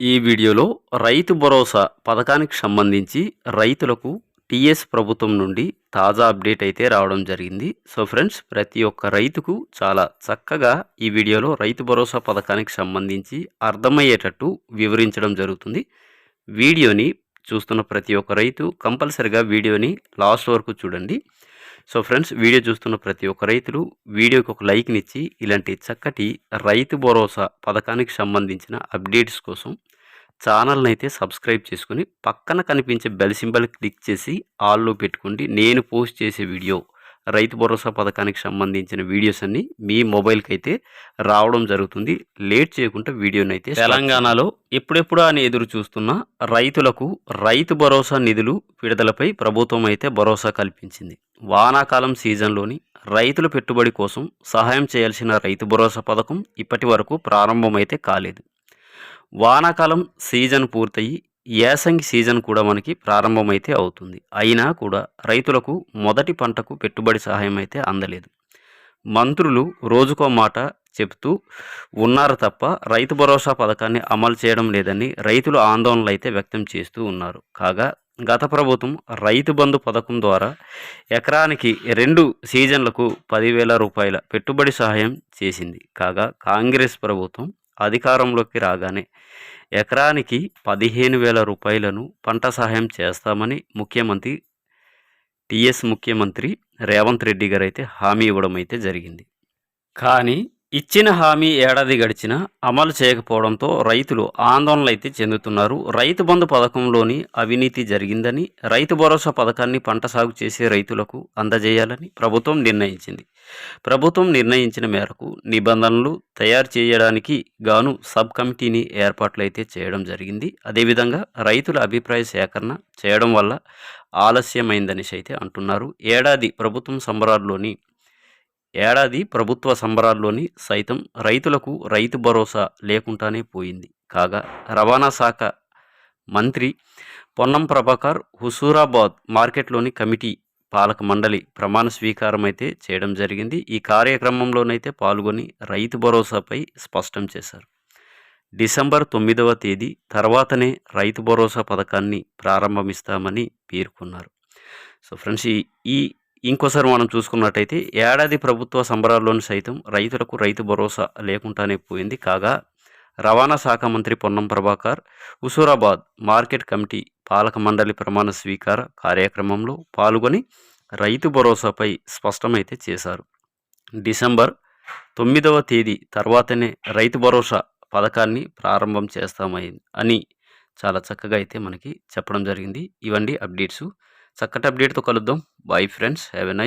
ఈ వీడియోలో రైతు భరోసా పథకానికి సంబంధించి రైతులకు టీఎస్ ప్రభుత్వం నుండి తాజా అప్డేట్ అయితే రావడం జరిగింది. సో ఫ్రెండ్స్ ప్రతి ఒక్క రైతుకు చాలా చక్కగా ఈ వీడియోలో రైతు భరోసా పథకానికి సంబంధించి అర్థమయ్యేటట్టు వివరించడం జరుగుతుంది. వీడియోని చూస్తున్న ప్రతి ఒక్క రైతు కంపల్సరిగా వీడియోని లాస్ట్ వరకు చూడండి. సో ఫ్రెండ్స్ వీడియో చూస్తున్న ప్రతి ఒక్క రైతులు వీడియోకి ఒక లైక్నిచ్చి ఇలాంటి చక్కటి రైతు భరోసా పథకానికి సంబంధించిన అప్డేట్స్ కోసం ఛానల్ని అయితే సబ్స్క్రైబ్ చేసుకుని పక్కన కనిపించే బెల్ సింబల్ క్లిక్ చేసి ఆల్లో పెట్టుకోండి. నేను పోస్ట్ చేసే వీడియో రైతు భరోసా పథకానికి సంబంధించిన వీడియోస్ అన్ని మీ మొబైల్కి అయితే రావడం జరుగుతుంది. లేట్ చేయకుండా వీడియోని అయితే తెలంగాణలో ఎప్పుడెప్పుడు అని ఎదురు చూస్తున్న రైతులకు రైతు భరోసా నిధులు విడుదలపై ప్రభుత్వం అయితే భరోసా కల్పించింది. వానాకాలం సీజన్లోని రైతుల పెట్టుబడి కోసం సహాయం చేయాల్సిన రైతు భరోసా పథకం ఇప్పటి వరకు ప్రారంభమైతే కాలేదు. వానాకాలం సీజన్ పూర్తయి యాసంగి సీజన్ కూడా మనకి ప్రారంభమైతే అవుతుంది. అయినా కూడా రైతులకు మొదటి పంటకు పెట్టుబడి సహాయం అయితే అందలేదు. మంత్రులు రోజుకో మాట చెప్తూ ఉన్నారు తప్ప రైతు భరోసా పథకాన్ని అమలు చేయడం లేదని రైతులు ఆందోళనలు అయితే వ్యక్తం చేస్తూ ఉన్నారు. కాగా గత ప్రభుత్వం రైతు బంధు పథకం ద్వారా ఎకరానికి రెండు సీజన్లకు పదివేల రూపాయల పెట్టుబడి సహాయం చేసింది. కాగా కాంగ్రెస్ ప్రభుత్వం అధికారంలోకి రాగానే ఎకరానికి పదిహేను వేల రూపాయలను పంట సహాయం చేస్తామని ముఖ్యమంత్రి టిఎస్ ముఖ్యమంత్రి రేవంత్ రెడ్డి గారు అయితే హామీ ఇవ్వడం అయితే జరిగింది. కానీ ఇచ్చిన హామీ ఏడాది గడిచినా అమలు చేయకపోవడంతో రైతులు ఆందోళనలైతే అయితే చెందుతున్నారు. రైతు బంధు పథకంలోని అవినీతి జరిగిందని రైతు భరోసా పథకాన్ని పంట సాగు చేసే రైతులకు అందజేయాలని ప్రభుత్వం నిర్ణయించింది. ప్రభుత్వం నిర్ణయించిన మేరకు నిబంధనలు తయారు చేయడానికి గాను సబ్ కమిటీని ఏర్పాట్లు అయితే చేయడం జరిగింది. అదేవిధంగా రైతుల అభిప్రాయ సేకరణ చేయడం వల్ల ఆలస్యమైందనేసి అయితే అంటున్నారు. ఏడాది ప్రభుత్వం సంబరాల్లోని ఏడాది ప్రభుత్వ సంబరాల్లోని సైతం రైతులకు రైతు భరోసా లేకుండానే పోయింది. కాగా రవాణా శాఖ మంత్రి పొన్నం ప్రభాకర్ హుసూరాబాద్ మార్కెట్లోని కమిటీ పాలక మండలి ప్రమాణ స్వీకారం అయితే చేయడం జరిగింది. ఈ కార్యక్రమంలోనైతే పాల్గొని రైతు భరోసాపై స్పష్టం చేశారు. డిసెంబర్ తొమ్మిదవ తేదీ తర్వాతనే రైతు భరోసా పథకాన్ని ప్రారంభమిస్తామని పేర్కొన్నారు. సో ఫ్రెండ్స్ ఈ ఈ ఇంకోసారి మనం చూసుకున్నట్టయితే ఏడాది ప్రభుత్వ సంబరాల్లోని సైతం రైతులకు రైతు భరోసా లేకుండానే పోయింది. కాగా రవాణా శాఖ మంత్రి పొన్నం ప్రభాకర్ హుసూరాబాద్ మార్కెట్ కమిటీ పాలక మండలి ప్రమాణ స్వీకార కార్యక్రమంలో పాల్గొని రైతు భరోసాపై స్పష్టమైతే చేశారు. డిసెంబర్ తొమ్మిదవ తేదీ తర్వాతనే రైతు భరోసా పథకాన్ని ప్రారంభం చేస్తామని అని చాలా చక్కగా అయితే మనకి చెప్పడం జరిగింది. ఇవండి అప్డేట్సు. చక్కటి అప్డేట్తో కలుద్దాం. Bye friends have a nice